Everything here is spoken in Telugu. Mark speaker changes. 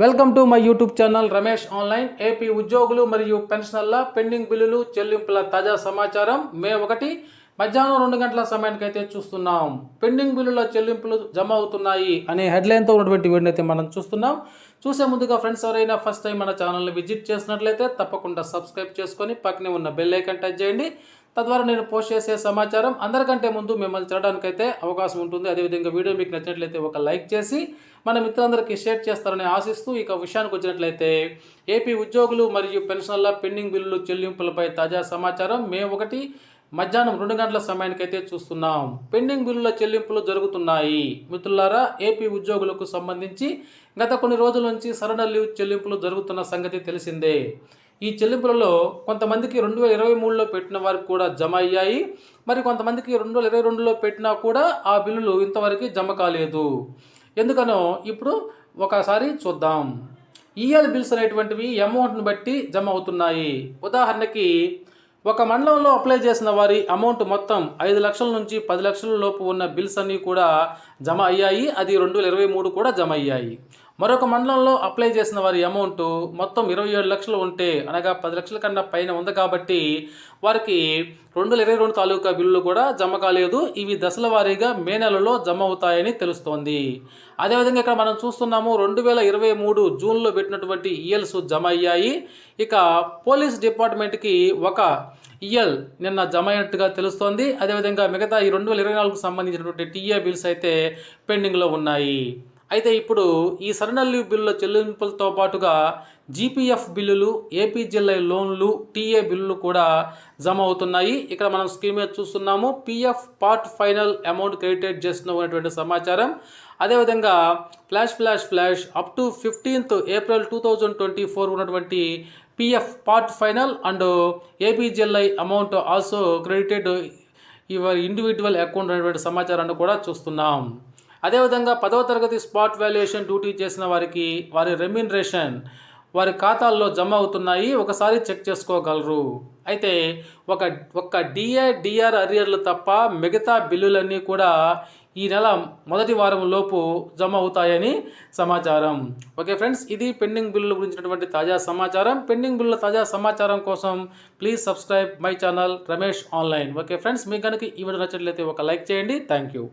Speaker 1: Welcome to my YouTube channel Ramesh online. AP ఉద్యోగులు మరియు పెన్షనర్ల పెండింగ్ బిల్లులు చెల్లింపుల తాజా సమాచారం మే ఒకటి. మధ్యాహ్నం రెండు గంటల సమయానికి అయితే చూస్తున్నాం. పెండింగ్ బిల్లుల చెల్లింపులు జమ అవుతున్నాయి అనే హెడ్లైన్తో ఉన్నటువంటి వీడిని అయితే మనం చూస్తున్నాం. చూసే ముందుగా ఫ్రెండ్స్ ఎవరైనా ఫస్ట్ టైం మన ఛానల్ని విజిట్ చేసినట్లయితే తప్పకుండా సబ్స్క్రైబ్ చేసుకొని పక్కనే ఉన్న బెల్ ఐకన్ టచ్ చేయండి. తద్వారా నేను పోస్ట్ చేసే సమాచారం అందరికంటే ముందు మిమ్మల్ని చూడడానికైతే అవకాశం ఉంటుంది. అదేవిధంగా వీడియో మీకు నచ్చినట్లయితే ఒక లైక్ చేసి మన మిత్రులందరికీ షేర్ చేస్తారని ఆశిస్తూ ఇక విషయానికి వచ్చినట్లయితే ఏపీ ఉద్యోగులు మరియు పెన్షన్ల పెండింగ్ బిల్లులు చెల్లింపులపై తాజా సమాచారం మే ఒకటి మధ్యాహ్నం రెండు గంటల సమయానికైతే చూస్తున్నాం. పెండింగ్ బిల్లుల చెల్లింపులు జరుగుతున్నాయి. మిత్రులారా ఏపీ ఉద్యోగులకు సంబంధించి గత కొన్ని రోజుల నుంచి సరణ లీవ్ చెల్లింపులు జరుగుతున్న సంగతి తెలిసిందే. ఈ చెల్లింపులలో కొంతమందికి రెండు వేల ఇరవై మూడులో పెట్టిన వారికి కూడా జమ అయ్యాయి. మరి కొంతమందికి రెండు వేల ఇరవై రెండులో పెట్టినా కూడా ఆ బిల్లులు ఇంతవరకు జమ కాలేదు. ఎందుకనో ఇప్పుడు ఒకసారి చూద్దాం. ఈఎల్ బిల్స్ అనేటువంటివి అమౌంట్ని బట్టి జమ అవుతున్నాయి. ఉదాహరణకి ఒక మండలంలో అప్లై చేసిన వారి అమౌంట్ మొత్తం ఐదు లక్షల నుంచి పది లక్షల లోపు ఉన్న బిల్స్ అన్నీ కూడా జమ అయ్యాయి. అది రెండు వేల ఇరవై మూడు కూడా జమ అయ్యాయి. మరొక మండలంలో అప్లై చేసిన వారి అమౌంట్ మొత్తం ఇరవై ఏడు లక్షలు ఉంటే అనగా పది లక్షల కన్నా పైన ఉంది కాబట్టి వారికి రెండు వేల ఇరవై రెండు తాలూకా బిల్లులు కూడా జమ కాలేదు. ఇవి దశల వారీగా మే నెలలో జమ అవుతాయని తెలుస్తోంది. అదేవిధంగా ఇక్కడ మనం చూస్తున్నాము రెండు వేల ఇరవై మూడు జూన్లో పెట్టినటువంటి ఈఎల్స్ జమ అయ్యాయి. ఇక పోలీస్ డిపార్ట్మెంట్కి ఒక ఈఎల్ నిన్న జమ అయినట్టుగా తెలుస్తోంది. అదేవిధంగా మిగతా ఈ రెండు వేల ఇరవై నాలుగుకు సంబంధించినటువంటి టీఏ బిల్స్ అయితే పెండింగ్లో ఉన్నాయి. అయితే ఇప్పుడు ఈ సరెండర్ బిల్లుల చెల్లింపులతో పాటుగా జీపీఎఫ్ బిల్లులు ఏపీజిఎల్ఐ లోన్లు టీఏ బిల్లులు కూడా జమ అవుతున్నాయి. ఇక్కడ మనం స్క్రీన్ మీద చూస్తున్నాము PF part final amount credited చేస్తున్నటువంటి సమాచారం. అదేవిధంగా flash flash flash up to fifteenth April two thousand twenty four ఉన్నటువంటి PF part final and APGLI amount also credited ఇవర్ individual account అనేటువంటి సమాచారాన్ని కూడా చూస్తున్నాం. అదేవిధంగా పదవ తరగతి స్పాట్ వాల్యుయేషన్ డ్యూటీ చేసిన వారికి వారి రెమ్యునరేషన్ వారి ఖాతాల్లో జమ అవుతున్నాయి. ఒకసారి చెక్ చేసుకోగలరు. అయితే ఒక ఒక్క డిఏ డిఆర్ అరియర్లు తప్ప మిగతా బిల్లులన్నీ కూడా ఈ నెల మొదటి వారం లోపు జమ అవుతాయని సమాచారం. ఓకే ఫ్రెండ్స్ ఇది పెండింగ్ బిల్లుల గురించినటువంటి తాజా సమాచారం. పెండింగ్ బిల్లుల తాజా సమాచారం కోసం please subscribe my channel Ramesh online okay friends మీకు కనుక ఈ వీడియో నచ్చట్లయితే ఒక లైక్ చేయండి. Thank you